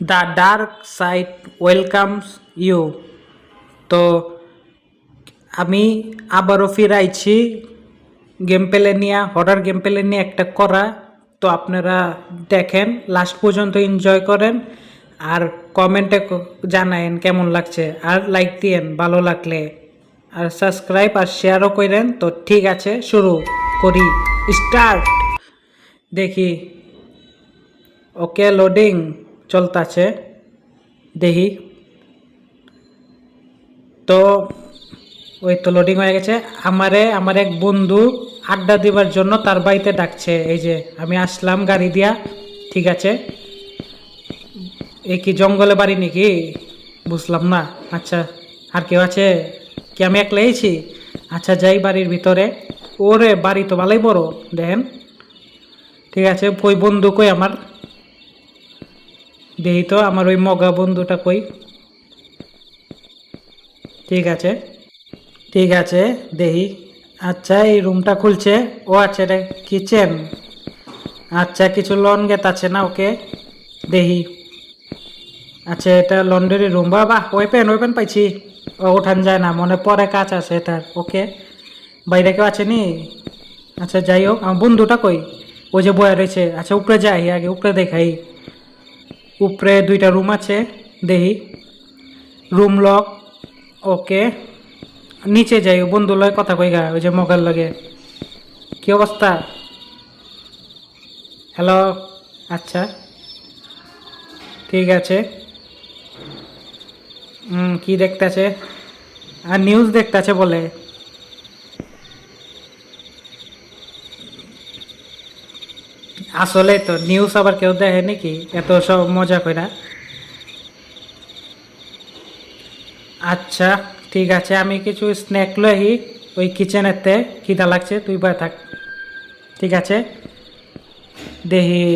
The dark side welcomes you. তো আমি আবারও ফিরাইছি গেম পেলে নিয়ে হরার গেম পেলে নিয়ে একটা করা। তো আপনারা দেখেন লাস্ট পর্যন্ত এনজয় করেন আর কমেন্টে জানায়েন কেমন লাগছে। আর লাইক দিয়েন, ভালো লাগলে। আর সাবস্ক্রাইব আর শেয়ারও করেন। তো ঠিক আছে, শুরু করি। স্টার্ট দেখি। ওকে লোডিং চলতেছে। দেখি। তো, ওই তো লোডিং হয়ে গেছে। আমারে, আমার এক বন্ধু আড্ডা দিবার জন্য তার বাড়িতে ডাকছে। এই যে, আমি আসলাম গাড়ি দিয়া, ঠিক আছে? এই কি জঙ্গলে বাড়ি নাকি? বুঝলাম না। আচ্ছা আর কেউ আছে? কি আমি একলাইছি আচ্ছা যাই বাড়ির ভিতরে। ওরে, বাড়ি তো ভালোই বড়, দেখেন। ঠিক আছে, ওই বন্ধু কই আমার? দেখি তো, আমার ওই মগা বন্ধুটা কই? ঠিক আছে ঠিক আছে দেখি আচ্ছা এই রুমটা খুলছে। ও আচ্ছা এটা কিচেন। আচ্ছা কিছু লন গেত আছে না ওকে? দেখি আচ্ছা এটা লন্ড্রি রুম। বা বাহ ওয়েপেন ওয়েপেন পাইছি। ও ওঠান যায় না, মনে পরে কাজ আছে এটার। ওকে? বাইরে কেউ আছে নি? আচ্ছা যাই হোক, আমার বন্ধুটা কই? ওই যে বয়া রয়েছে। আচ্ছা উপরে যাই, আগে উপরে দেখাই। উপরে দুইটা রুম আছে, দেখি। রুম লক ওকে নিচে যাই, বন্ধু লয় কথা কই গা ওই যে মগার লগে। কি অবস্থা? হ্যালো আচ্ছা। ঠিক আছে। কি দেখতেছে? আর নিউজ দেখতেছে বলে। আসলে তো নিউজ আবার কেউ দেখে নাকি এত সব মজা কইরা। আচ্ছা ঠিক আছে, আমি কিছু স্ন্যাক লই ওই কিচেনেতে খিদা লাগছে, তুই বয় থাক। ঠিক আছে? দেখি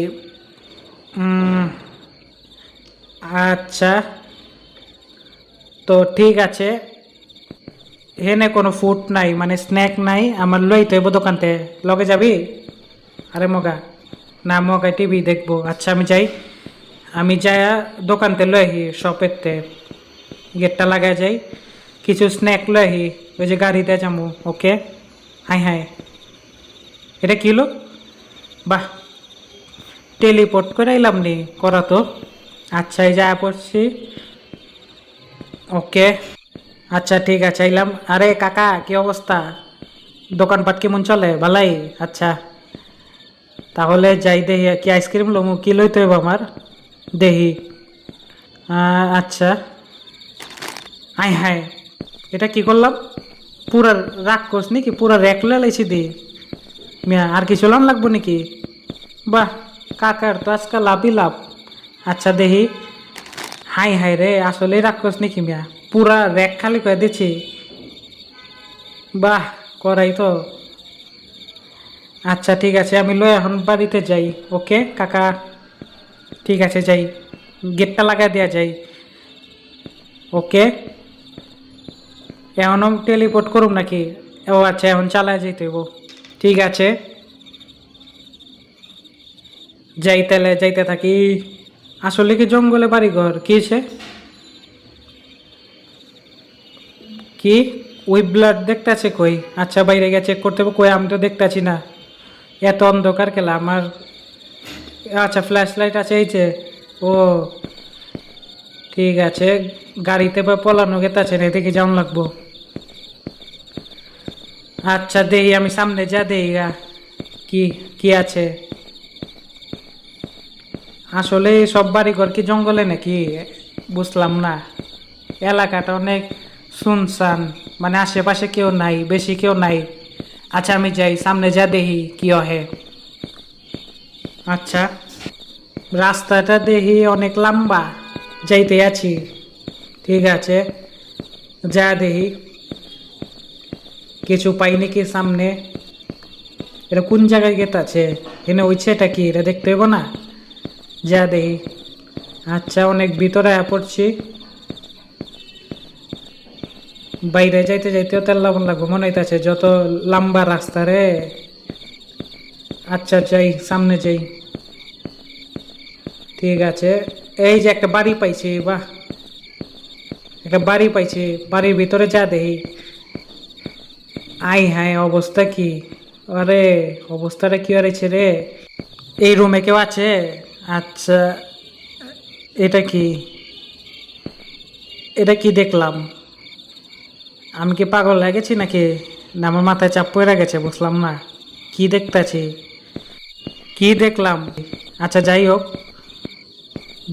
আচ্ছা। তো ঠিক আছে। হেনে কোনো ফুড নাই মানে স্ন্যাক নাই, আমার লই তো এবো দোকানতে। লগে যাবি? আরে মগা। না মগায় টিভি দেখব। আচ্ছা আমি যাই। আমি যাই দোকানতে লই আহি শপেরতে গেটটা লাগাই যাই। কিছু স্ন্যাক লই আহি, ওই যে গাড়িতে যাব ওকে হাই হাই এটা কিলো বাহ। টেলিপোর্ট করে এলাম নি, করা তো। আচ্ছা এই যা পড়ছি। ওকে আচ্ছা ঠিক আছে এলাম আরে কাকা, কি অবস্থা? দোকানপাট কেমন চলে? ভালাই? আচ্ছা। তাহলে যাই দেখি কি আইসক্রিম লমু। কি লইতে হইব আমার? দেহি আচ্ছা। হাই হাই এটা কি করলাম? পুরা রাগ করছ নাকি? পুরা র্যাক লাইছি দি। মিয়া, আর কিছু লন লাগবো নাকি? বাহ, কাকার তো আজকাল লাভই লাভ। আচ্ছা দেহি হাই হাই রে আসলে রাগ করছ নাকি মিয়া? পুরা র্যাক খালি করে দিচ্ছি বাহ, করাই তো। আচ্ছা ঠিক আছে, আমি লয় এখন বাড়িতে যাই, ওকে? কাকা, ঠিক আছে, যাই। গেটটা লাগাই দেওয়া যাই। ওকে? এখনও টেলিপোর্ট করুম নাকি? ও আচ্ছা এখন চালায় যেতে হইব। ঠিক আছে। যাই তাহলে, যাইতে থাকি। আসলে কি জঙ্গলে বাড়ি ঘর কি হয়েছে কি? ওই ব্লাড দেখতেছে কই? আচ্ছা বাইরে গিয়ে চেক করতে হবে কই? আমি তো দেখতেছি না। এত অন্ধকার খেলা আমার আচ্ছা ফ্ল্যাশ লাইট আছে, এই যে। ও, ঠিক আছে, গাড়িতে বা পলানো গেতাছে না দেখে যাওয়ান লাগবো। আচ্ছা দেই, আমি সামনে যা দেই গা কি কি আছে? আসলে সব বাড়ি ঘর কি জঙ্গলে নাকি? বুঝলাম না। এলাকাটা অনেক শুনশান মানে আশেপাশে কেউ নাই, বেশি কেউ নাই। আচ্ছা আমি যাই, সামনে যা দেখি কি অহে। আচ্ছা রাস্তাটা দেখি অনেক লম্বা, যাইতে আছি। ঠিক আছে, যা দেখি। কিছু পাই নাকি সামনে? এটা কোন জায়গায় গেত আছে? এনে ওই ছেটা কি? এটা দেখতে হইব না? যা দেখি। আচ্ছা অনেক ভিতরে পড়ছি। বাইরে যাইতে যাইতেও তেল লবণ লাগবো, মনে হইতাছে যত লম্বা রাস্তা রে। আচ্ছা যাই, সামনে যাই। ঠিক আছে। এই যে একটা বাড়ি পাইছি, বাহ। একটা বাড়ি পাইছি, বাড়ির ভিতরে যা দেখি। আই হাই অবস্থা কি? আরে, অবস্থাটা কি হয়েছে রে? এই রুমে কেউ আছে? আচ্ছা এটা কি? এটা কি দেখলাম? আমি কি পাগল হয়ে গেছি নাকি? না, আমার মাথায় চাপ পড়ে গেছে, বুঝলাম না। কি দেখতেছি? কি দেখলাম? আচ্ছা যাই হোক।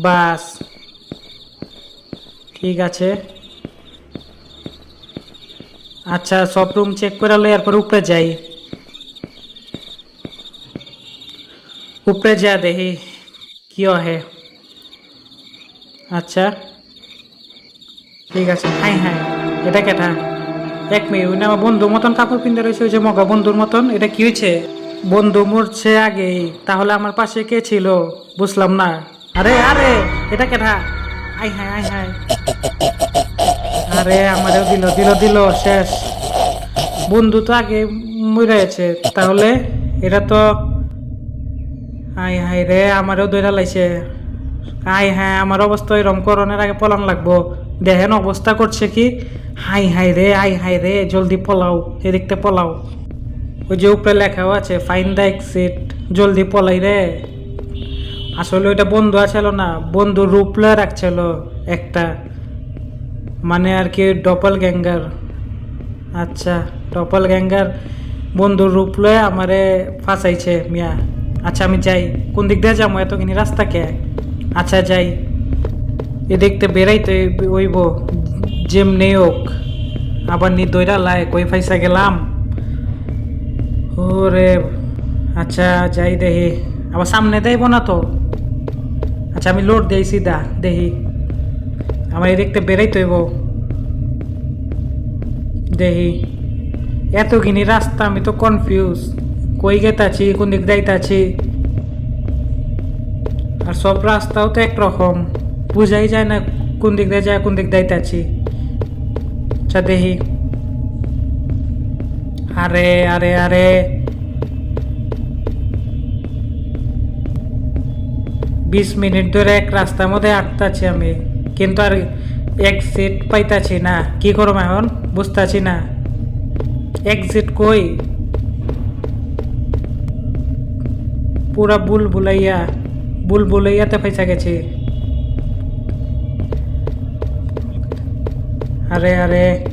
বাস। ঠিক আছে। আচ্ছা সব রুম চেক করে লো এরপর উপরে যাই। উপরে যা দেখি, কি হে আচ্ছা। ঠিক আছে হ্যাঁ হ্যাঁ এটা কেটা? এক মেয়ে না আমার বন্ধুর মতন কাপড় কিনতে রয়েছে, ওই যে মগা বন্ধুর মতন, এটা কি হয়েছে? বন্ধু মরছে আগে, তাহলে আমার পাশে কে ছিল? বুঝলাম না। আরে আরে, এটা কেটা? আই হ্যাঁ আই হ্যাঁ। আরে, আমারও দিল দিল দিল, শেষ। বন্ধু তো আগে মরে গেছে, তাহলে এটা তো হাই হাই রে, আমারও দৈরা লাইছে হাই হ্যাঁ আমার অবস্থা এরম করণের আগে পলান লাগবো। দেখেন অবস্থা করছে কি? হাই হাই রে, আই, হাই রে, জলদি পলাও এদিকতে পলাও। ওই যে উপরে লেখাও আছে ফাইন দ্য এক্সিট জলদি পলাই রে। আসলে ওইটা বন্ধু আছিল না, বন্ধু রূপ লয়ে রাখছিল একটা। মানে আর কি ডপল গ্যাঙ্গার আচ্ছা ডপল গ্যাঙ্গার বন্ধুর রূপ লয়ে আমারে ফাঁসাইছে, মিয়া। আচ্ছা আমি যাই। কোন দিক দিয়ে যাব এতখানি রাস্তা কে আচ্ছা যাই। এ দেখতে বেরাইতে হইব যেমনি হোক, আবার নি দইরা লাই কই ফাইসা গেলাম? ওরে আচ্ছা যাই দেখি। আবার সামনে দেব না তো? আচ্ছা আমি লোড দেই সিধা দেখি। আমার এই দেখতে বেরাইতে হইব। দেখি। এতখানি রাস্তা, আমি তো কনফিউজ কই গেতাছি, কোন দিক যাইতাছি? আর সব রাস্তাও তো একরকম। বুঝাই যায় না কোন দিক দিয়ে যায়, কোন দিক যাইতাছি। আচ্ছা দেখি আরে আরে আরে। বিশ মিনিট ধরে এক রাস্তার মধ্যে আটতাছি আমি। কিন্তু আর এক্সিট পাইতাছি না। কি করম এখন? বুঝতাছি না। এক্সিট কই? পুরা বুল বুলাইয়া বুল বুলাইয়াতে পয়সা গেছি। আরে আরে।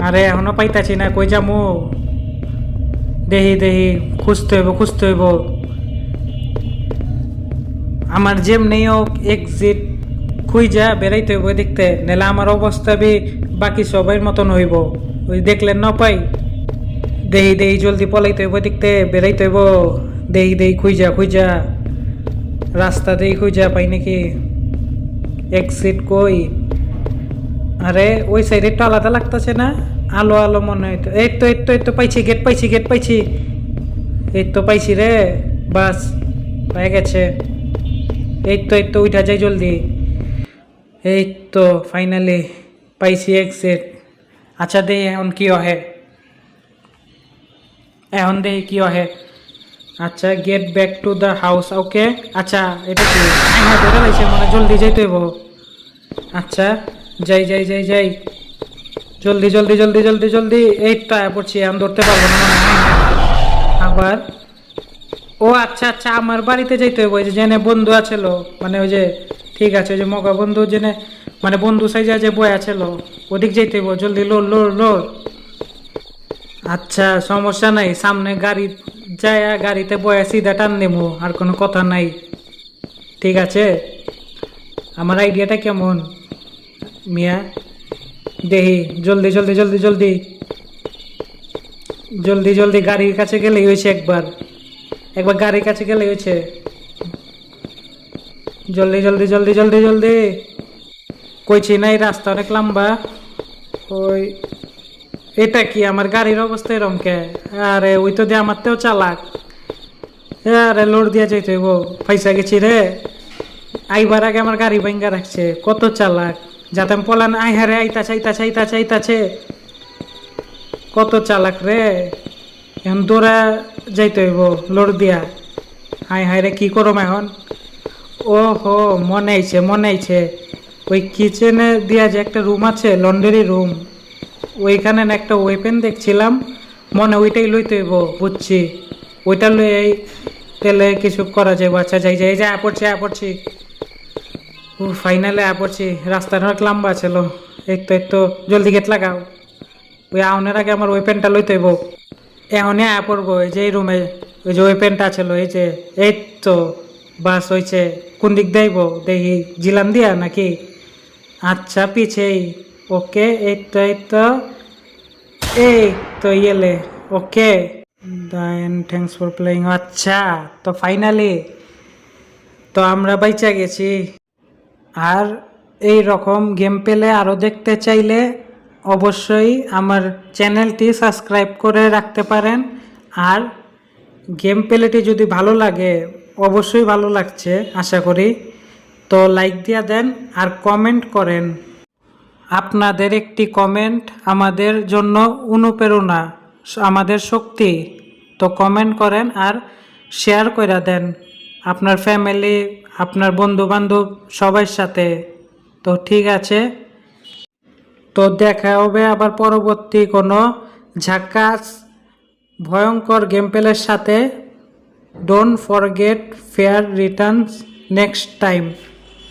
আরে, এখনও পাইতাছি না, কই যামু? দেহি দেহি, খুঁজতে হইব খুঁজতে হইব। আমার যেম নেই হোক এক্সিট খুঁজা বেরাইতে হইব দেখতে নাহলে আমার অবস্থা বি বাকি সবাই মতন হইব। ওই দেখলেন না পাই? দেহি দেহি, জলদি পলাইতে হইব দেখতে বেরাইতে হইব। দেহি দেহি খুঁজা খুঁজা রাস্তা দেহি খুঁজা পাই নাকি? এক্সিট কই? আরে, ওই সাইডে একটু আলাদা লাগতেছে না? আলো আলো মনে হয় এই তো এই তো এই তো পাইছি গেট পাইছি গেট পাইছি। এই তো পাইছি রে, বাস, হয়ে গেছে। এই তো এই তো উঠা যাই জলদি। এই তো ফাইনালি পাইছি এক্সিট আচ্ছা দে, এখন কি অহে? এখন দে, কি অহে? আচ্ছা get back to the house okay আচ্ছা এটা কি? হ্যাঁ ধরে লাইছে মানে জলদি যাইতে হইব। আচ্ছা যাই যাই যাই যাই। জলদি জলদি জলদি জলদি জলদি। এই তো, আয়া পড়ছি, আমি ধরতে পারব না আবার? ও আচ্ছা আচ্ছা আমার বাড়িতে যাইতে হবে ওই যে জেনে বন্ধু আছিল মানে ওই যে, ঠিক আছে, ওই যে মগা বন্ধু জেনে মানে বন্ধু সাইজা যে বই আছিল ওদিক যাইতে হইব, জলদি, লোর লোর লোর। আচ্ছা সমস্যা নাই। সামনে গাড়ি যায় গাড়িতে বয়া সিধা টান নেব আর কোনো কথা নাই। ঠিক আছে? আমার আইডিয়াটা কেমন? মিয়া? দেহি, জলদি জলদি জলদি জলদি। জলদি জলদি, গাড়ির কাছে গেলেই হয়েছে একবার। একবার গাড়ির কাছে গেলেই হয়েছে। জলদি জলদি জলদি জলদি জলদি। কইছি না এই রাস্তা অনেক লম্বা। ওই এটা কি আমার গাড়ির অবস্থা এরম কে? আরে, ওই তো দিয়ে আমার তেও চালাক। আরে, লোড দিয়া যাইতে হইব। পয়সা গেছি রে। আইবার আগে আমার গাড়ি ভাঙ্গা রাখছে। কত চালাক। যাতে আমি পলান আই হারে আইতাছে আইতাছে আইতাছে আইতাছে। কত চালাক রে। এখন দৌড়া যাইতে হইব, লোড দিয়া। হাই হাই রে, কি করম এখন? ও হো মনে আইছে মনে আইছে। ওই কিচেনে দিয়া যে একটা রুম আছে লন্ডারি রুম ওইখানে একটা ওয়েপেন দেখছিলাম। মনে ওইটাই লইতে হইব, বুঝছি। ওইটা লই তেলে কিছু করা যাবে আচ্ছা যাই যাই যা পড়ছি আ পড়ছি ও ফাইনালে আ পড়ছি রাস্তাটা অনেক লম্বা ছিল। এই তো এই তো জলদি গেট লাগাও। ওই আউনের আগে আমার ওয়েপেনটা লইতে হইব। এখনই আয়া পড়ব এই যে এই রুমে ওই যে ওয়েপেনটা ছিল, এই যে, এই তো, বাস হয়েছে কোন দিক দেইব দেখি জিলাম দিয়া নাকি? আচ্ছা পিছেই। ওকে এই তো এই তো ইয়েলে, okay. Then thanks for playing আচ্ছা তো ফাইনালি তো আমরা বাইচা গেছি। আর এই রকম গেম পেলে আরও দেখতে চাইলে অবশ্যই আমার চ্যানেলটি সাবস্ক্রাইব করে রাখতে পারেন। আর গেম পেলেটি যদি ভালো লাগে, অবশ্যই ভালো লাগছে, আশা করি। তো লাইক দিয়া দেন আর কমেন্ট করেন। আপনাদের একটি কমেন্ট আমাদের জন্য অনুপ্রেরণা, আমাদের শক্তি। তো কমেন্ট করেন আর শেয়ার করে দেন আপনার ফ্যামিলি, আপনার বন্ধু বান্ধব সবার সাথে। তো ঠিক আছে। তো দেখা হবে আবার পরবর্তী কোনো ঝাক্কাস ভয়ঙ্কর গেম প্লের সাথে। Don't forget fair returns next time